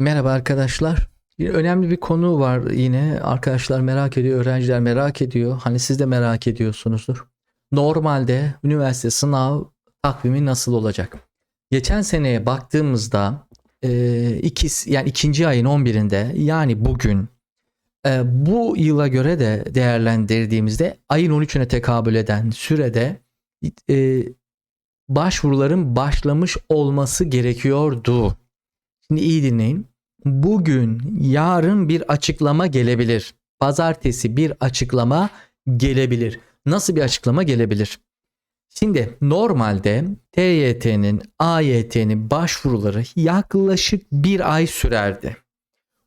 Merhaba arkadaşlar. Bir önemli bir konu var yine. Arkadaşlar merak ediyor, öğrenciler merak ediyor. Hani siz de merak ediyorsunuzdur. Normalde üniversite sınav takvimi nasıl olacak? Geçen seneye baktığımızda e, ikis, yani ikinci ayın 11'inde yani bugün e, bu yıla göre de değerlendirdiğimizde ayın 13'üne tekabül eden sürede e, başvuruların başlamış olması gerekiyordu. Şimdi iyi dinleyin. Bugün, yarın bir açıklama gelebilir. Pazartesi bir açıklama gelebilir. Nasıl bir açıklama gelebilir? Şimdi normalde TYT'nin, AYT'nin başvuruları yaklaşık bir ay sürerdi.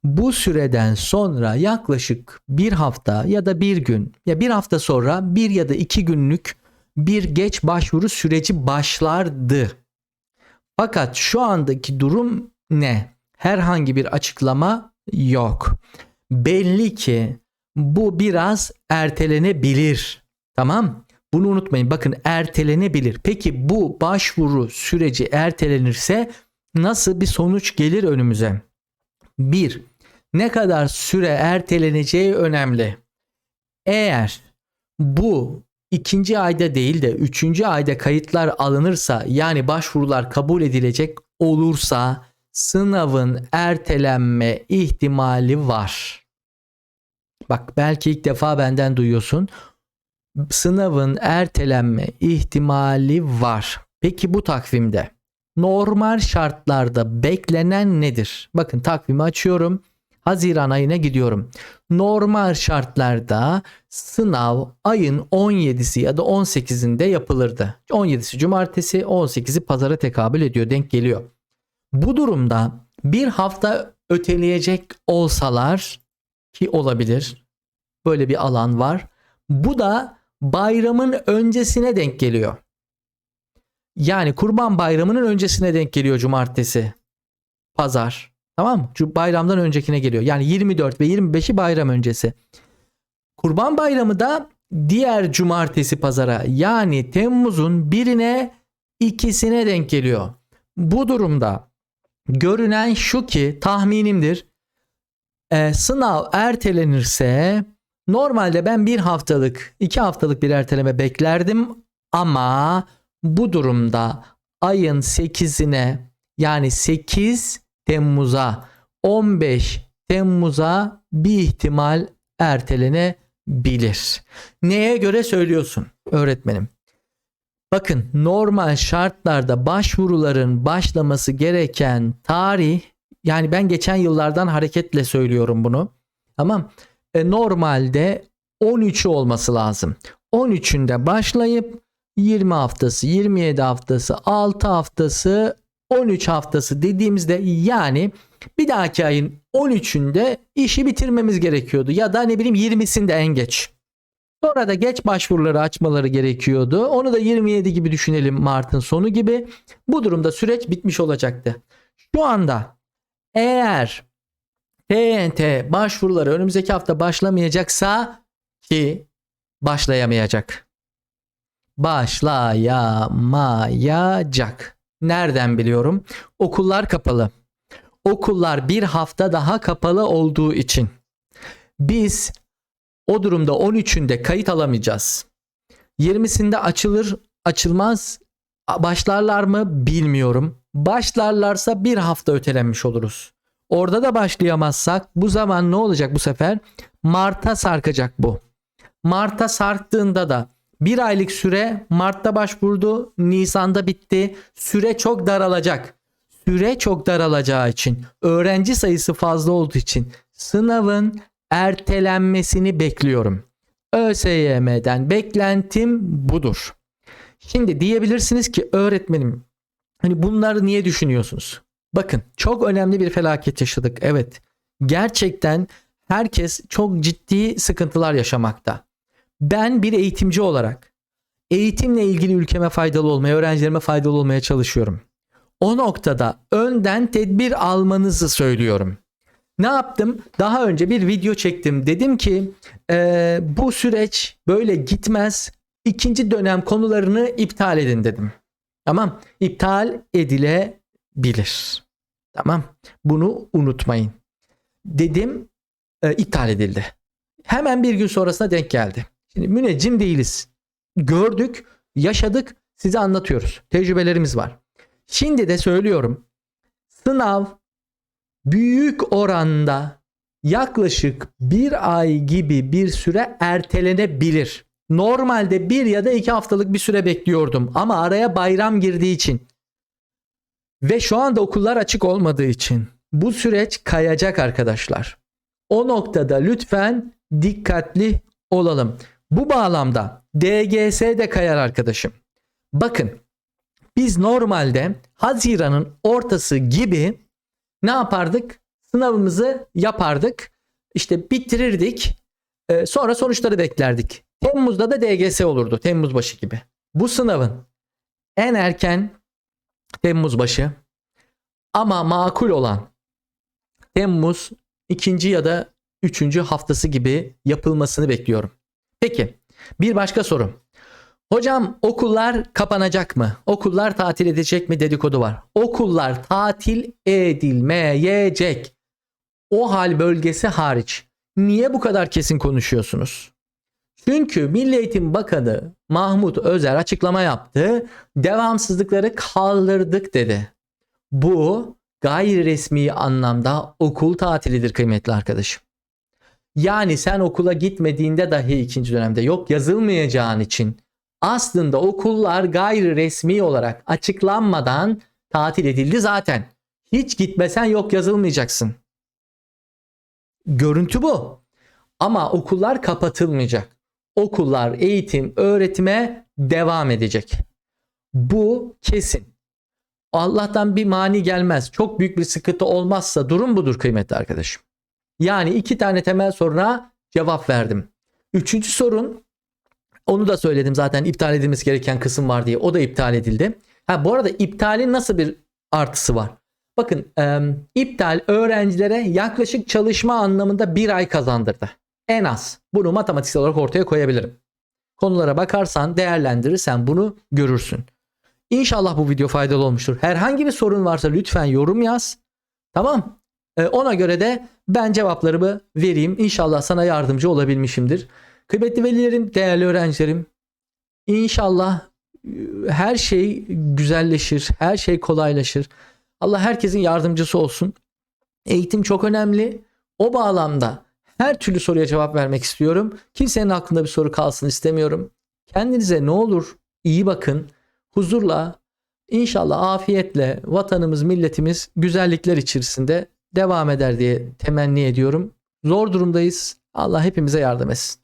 Bu süreden sonra yaklaşık bir hafta ya da bir gün ya bir hafta sonra bir ya da iki günlük bir geç başvuru süreci başlardı. Fakat şu andaki durum ne? Herhangi bir açıklama yok. Belli ki bu biraz ertelenebilir. Tamam? Bunu unutmayın. Bakın ertelenebilir. Peki bu başvuru süreci ertelenirse nasıl bir sonuç gelir önümüze? Bir, ne kadar süre erteleneceği önemli. Eğer bu ikinci ayda değil de üçüncü ayda kayıtlar alınırsa yani başvurular kabul edilecek olursa sınavın ertelenme ihtimali var. Bak belki ilk defa benden duyuyorsun. Sınavın ertelenme ihtimali var. Peki bu takvimde normal şartlarda beklenen nedir? Bakın takvimi açıyorum. Haziran ayına gidiyorum. Normal şartlarda sınav ayın 17'si ya da 18'inde yapılırdı. 17'si cumartesi, 18'i pazara tekabül ediyor, denk geliyor. Bu durumda bir hafta öteleyecek olsalar ki olabilir. Böyle bir alan var. Bu da bayramın öncesine denk geliyor. Yani Kurban Bayramı'nın öncesine denk geliyor cumartesi. Pazar. Tamam mı? Bayramdan öncekine geliyor. Yani 24 ve 25'i bayram öncesi. Kurban Bayramı da diğer cumartesi pazara yani Temmuz'un birine ikisine denk geliyor. Bu durumda görünen şu ki tahminimdir. E, sınav ertelenirse normalde ben bir haftalık iki haftalık bir erteleme beklerdim ama bu durumda ayın 8'ine yani 8 Temmuz'a 15 Temmuz'a bir ihtimal ertelenebilir. Neye göre söylüyorsun öğretmenim? Bakın normal şartlarda başvuruların başlaması gereken tarih yani ben geçen yıllardan hareketle söylüyorum bunu. Tamam. E, normalde 13'ü olması lazım. 13'ünde başlayıp 20 haftası, 27 haftası, 6 haftası, 13 haftası dediğimizde yani bir dahaki ayın 13'ünde işi bitirmemiz gerekiyordu. Ya da ne bileyim 20'sinde en geç. Sonra da geç başvuruları açmaları gerekiyordu. Onu da 27 gibi düşünelim Mart'ın sonu gibi. Bu durumda süreç bitmiş olacaktı. Şu anda eğer TNT başvuruları önümüzdeki hafta başlamayacaksa ki başlayamayacak. Başlayamayacak. Nereden biliyorum? Okullar kapalı. Okullar bir hafta daha kapalı olduğu için biz o durumda 13'ünde kayıt alamayacağız. 20'sinde açılır açılmaz başlarlar mı bilmiyorum. Başlarlarsa bir hafta ötelenmiş oluruz. Orada da başlayamazsak bu zaman ne olacak bu sefer? Mart'a sarkacak bu. Mart'a sarktığında da bir aylık süre Mart'ta başvurdu, Nisan'da bitti. Süre çok daralacak. Süre çok daralacağı için, öğrenci sayısı fazla olduğu için sınavın ertelenmesini bekliyorum. ÖSYM'den beklentim budur. Şimdi diyebilirsiniz ki öğretmenim hani bunları niye düşünüyorsunuz? Bakın çok önemli bir felaket yaşadık. Evet. Gerçekten herkes çok ciddi sıkıntılar yaşamakta. Ben bir eğitimci olarak eğitimle ilgili ülkeme faydalı olmaya, öğrencilerime faydalı olmaya çalışıyorum. O noktada önden tedbir almanızı söylüyorum. Ne yaptım? Daha önce bir video çektim. Dedim ki e, bu süreç böyle gitmez. İkinci dönem konularını iptal edin dedim. Tamam. İptal edilebilir. Tamam. Bunu unutmayın. Dedim e, iptal edildi. Hemen bir gün sonrasına denk geldi. Şimdi müneccim değiliz. Gördük, yaşadık, size anlatıyoruz. Tecrübelerimiz var. Şimdi de söylüyorum. Sınav büyük oranda yaklaşık bir ay gibi bir süre ertelenebilir. Normalde bir ya da iki haftalık bir süre bekliyordum ama araya bayram girdiği için ve şu anda okullar açık olmadığı için bu süreç kayacak arkadaşlar. O noktada lütfen dikkatli olalım. Bu bağlamda DGS de kayar arkadaşım. Bakın biz normalde Haziran'ın ortası gibi ne yapardık? Sınavımızı yapardık. İşte bitirirdik. Ee, sonra sonuçları beklerdik. Temmuz'da da DGS olurdu. Temmuz başı gibi. Bu sınavın en erken Temmuz başı ama makul olan Temmuz ikinci ya da üçüncü haftası gibi yapılmasını bekliyorum. Peki bir başka soru. Hocam okullar kapanacak mı? Okullar tatil edecek mi dedikodu var. Okullar tatil edilmeyecek. O hal bölgesi hariç. Niye bu kadar kesin konuşuyorsunuz? Çünkü Milli Eğitim Bakanı Mahmut Özer açıklama yaptı. Devamsızlıkları kaldırdık dedi. Bu gayri resmi anlamda okul tatilidir kıymetli arkadaşım. Yani sen okula gitmediğinde dahi ikinci dönemde yok yazılmayacağın için aslında okullar gayri resmi olarak açıklanmadan tatil edildi zaten. Hiç gitmesen yok yazılmayacaksın. Görüntü bu. Ama okullar kapatılmayacak. Okullar eğitim, öğretime devam edecek. Bu kesin. Allah'tan bir mani gelmez. Çok büyük bir sıkıntı olmazsa durum budur kıymetli arkadaşım. Yani iki tane temel soruna cevap verdim. Üçüncü sorun onu da söyledim zaten iptal edilmesi gereken kısım var diye. O da iptal edildi. Ha bu arada iptalin nasıl bir artısı var? Bakın e, iptal öğrencilere yaklaşık çalışma anlamında bir ay kazandırdı. En az. Bunu matematiksel olarak ortaya koyabilirim. Konulara bakarsan değerlendirirsen bunu görürsün. İnşallah bu video faydalı olmuştur. Herhangi bir sorun varsa lütfen yorum yaz. Tamam. E, ona göre de ben cevaplarımı vereyim. İnşallah sana yardımcı olabilmişimdir. Kıymetli velilerim, değerli öğrencilerim. İnşallah e, her şey güzelleşir, her şey kolaylaşır. Allah herkesin yardımcısı olsun. Eğitim çok önemli. O bağlamda her türlü soruya cevap vermek istiyorum. Kimsenin aklında bir soru kalsın istemiyorum. Kendinize ne olur iyi bakın. Huzurla, inşallah afiyetle vatanımız, milletimiz güzellikler içerisinde devam eder diye temenni ediyorum. Zor durumdayız. Allah hepimize yardım etsin.